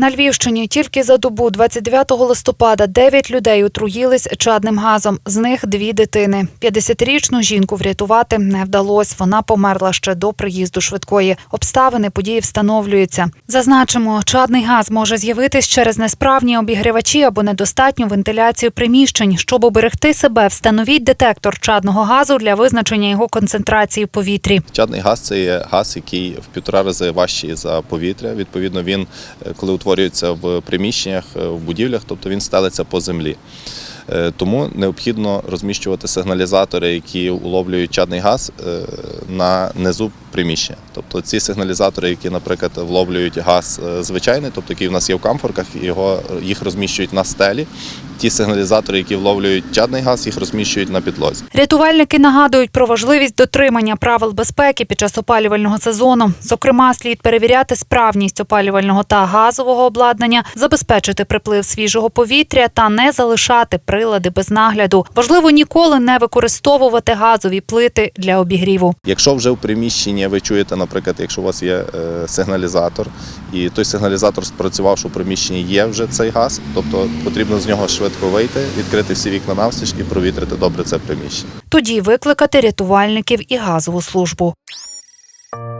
На Львівщині тільки за добу 29 листопада 9 людей отруїлись чадним газом, з них дві дитини. 50-річну жінку врятувати не вдалося. Вона померла ще до приїзду швидкої. Обставини події встановлюються. Зазначимо, чадний газ може з'явитись через несправні обігрівачі або недостатню вентиляцію приміщень. Щоб оберегти себе, встановіть детектор чадного газу для визначення його концентрації в повітрі. Чадний газ це є газ, який в півтора рази важчий за повітря. Відповідно, він, е, коли утворюється в приміщеннях, е, в будівлях, тобто він стелиться по землі. Е, Тому необхідно розміщувати сигналізатори, які уловлюють чадний газ е, на низу приміщення. Тобто ці сигналізатори, які, наприклад, вловлюють газ звичайний, тобто який в нас є в камфорках, його їх розміщують на стелі. Ті сигналізатори, які вловлюють чадний газ, їх розміщують на підлозі. Рятувальники нагадують про важливість дотримання правил безпеки під час опалювального сезону. Зокрема, слід перевіряти справність опалювального та газового обладнання, забезпечити приплив свіжого повітря та не залишати прилади без нагляду. Важливо ніколи не використовувати газові плити для обігріву. Якщо вже в приміщенні ви чуєте, наприклад, якщо у вас є е, сигналізатор, і той сигналізатор спрацював, що в приміщенні є вже цей газ, тобто потрібно з нього швидко вийти, відкрити всі вікна навстіж і провітрити добре це приміщення. Тоді викликати рятувальників і газову службу.